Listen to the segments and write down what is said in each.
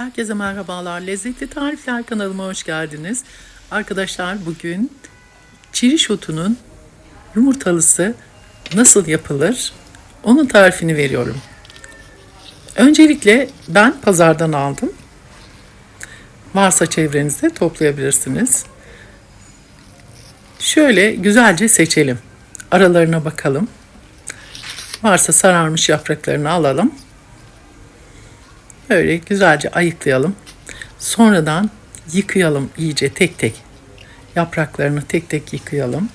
Herkese merhabalar. Lezzetli Tarifler kanalıma hoş geldiniz. Arkadaşlar bugün çiriş otunun yumurtalısı nasıl yapılır? Onun tarifini veriyorum. Öncelikle ben pazardan aldım. Varsa çevrenizde toplayabilirsiniz. Şöyle güzelce seçelim. Aralarına bakalım. Varsa sararmış yapraklarını alalım. Böyle güzelce ayıklayalım. Sonradan yıkayalım iyice tek tek. Yapraklarını tek tek yıkayalım.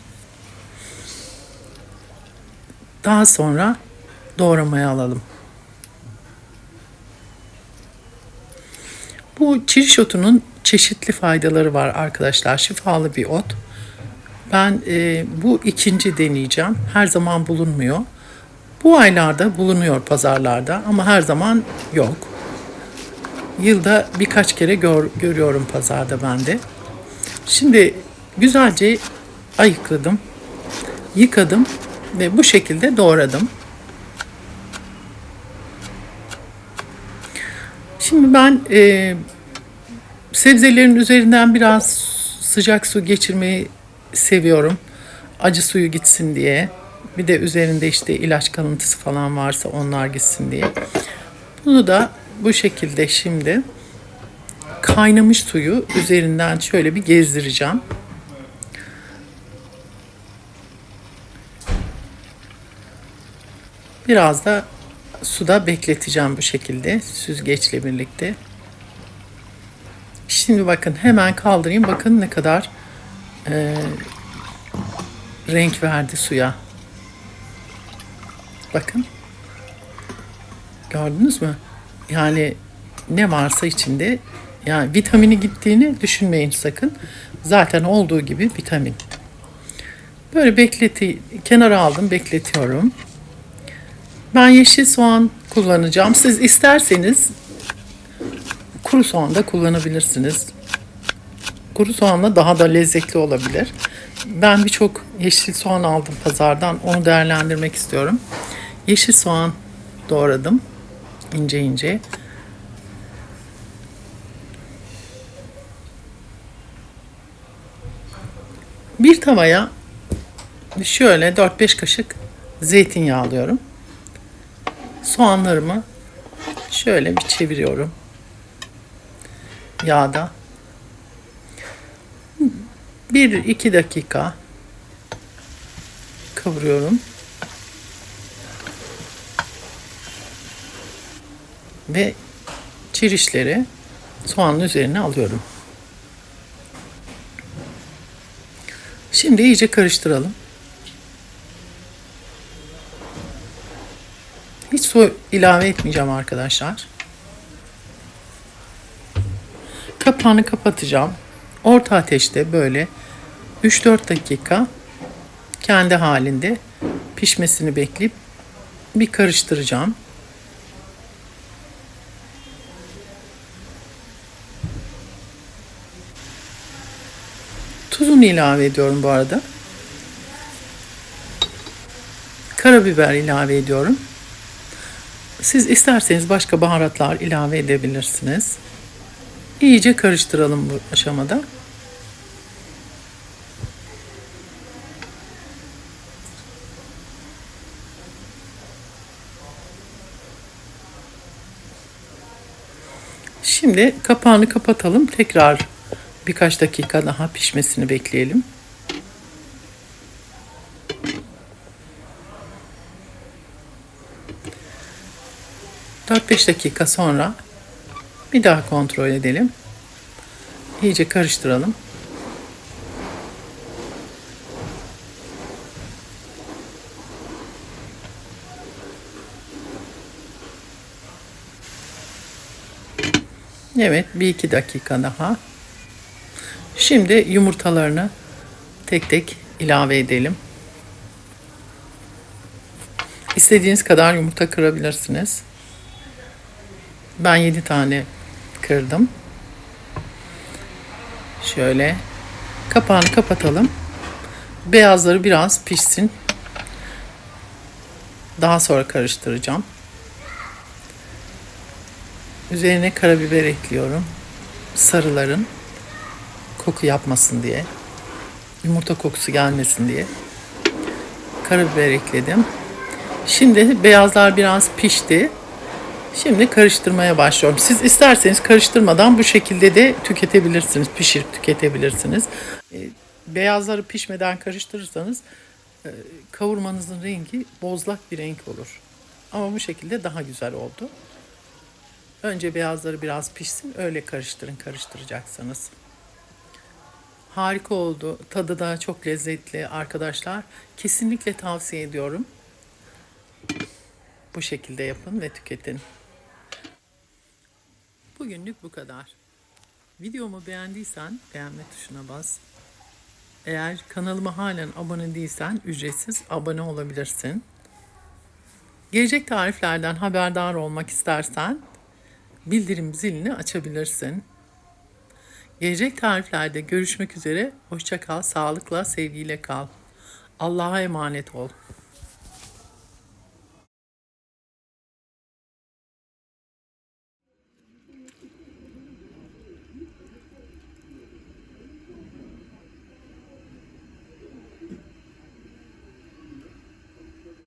Daha sonra doğramaya alalım. Bu çiriş otunun çeşitli faydaları var arkadaşlar. Şifalı bir ot. Ben e, bu ikinci deneyeceğim. Her zaman bulunmuyor. Bu aylarda bulunuyor pazarlarda ama her zaman yok. Yılda birkaç kere gör, görüyorum pazarda ben de. Şimdi güzelce ayıkladım, yıkadım ve bu şekilde doğradım. Şimdi ben e, sebzelerin üzerinden biraz sıcak su geçirmeyi seviyorum. Acı suyu gitsin diye. Bir de üzerinde işte ilaç kalıntısı falan varsa onlar gitsin diye. Bunu da bu şekilde şimdi kaynamış suyu üzerinden şöyle bir gezdireceğim. Biraz da suda bekleteceğim bu şekilde süzgeçle birlikte. Şimdi bakın hemen kaldırayım. Bakın ne kadar e, renk verdi suya. Bakın. Gördünüz mü? Yani ne varsa içinde yani vitamini gittiğini düşünmeyin sakın. Zaten olduğu gibi vitamin. Böyle bekleti kenara aldım, bekletiyorum. Ben yeşil soğan kullanacağım. Siz isterseniz kuru soğan da kullanabilirsiniz. Kuru soğanla daha da lezzetli olabilir. Ben birçok yeşil soğan aldım pazardan. Onu değerlendirmek istiyorum. Yeşil soğan doğradım ince ince. Bir tavaya şöyle 4-5 kaşık zeytinyağı alıyorum. Soğanlarımı şöyle bir çeviriyorum. Yağda. 1-2 dakika kavuruyorum. Ve çirişleri soğanın üzerine alıyorum. Şimdi iyice karıştıralım. Hiç su ilave etmeyeceğim arkadaşlar. Kapağını kapatacağım. Orta ateşte böyle 3-4 dakika kendi halinde pişmesini bekleyip bir karıştıracağım. Tuzunu ilave ediyorum bu arada. Karabiber ilave ediyorum. Siz isterseniz başka baharatlar ilave edebilirsiniz. İyice karıştıralım bu aşamada. Şimdi kapağını kapatalım. Tekrar birkaç dakika daha pişmesini bekleyelim. Dört beş dakika sonra bir daha kontrol edelim. İyice karıştıralım. Evet, bir iki dakika daha. Şimdi yumurtalarını tek tek ilave edelim. İstediğiniz kadar yumurta kırabilirsiniz. Ben 7 tane kırdım. Şöyle kapağını kapatalım. Beyazları biraz pişsin. Daha sonra karıştıracağım. Üzerine karabiber ekliyorum. Sarıların koku yapmasın diye. Yumurta kokusu gelmesin diye. Karabiber ekledim. Şimdi beyazlar biraz pişti. Şimdi karıştırmaya başlıyorum. Siz isterseniz karıştırmadan bu şekilde de tüketebilirsiniz. Pişirip tüketebilirsiniz. E, Beyazları pişmeden karıştırırsanız e, kavurmanızın rengi bozlak bir renk olur. Ama bu şekilde daha güzel oldu. Önce beyazları biraz pişsin öyle karıştırın karıştıracaksanız. Harika oldu. Tadı da çok lezzetli arkadaşlar. Kesinlikle tavsiye ediyorum. Bu şekilde yapın ve tüketin. Bugünlük bu kadar. Videomu beğendiysen beğenme tuşuna bas. Eğer kanalıma halen abone değilsen ücretsiz abone olabilirsin. Gelecek tariflerden haberdar olmak istersen bildirim zilini açabilirsin. Gelecek tariflerde görüşmek üzere. Hoşça kal, sağlıkla, sevgiyle kal. Allah'a emanet ol.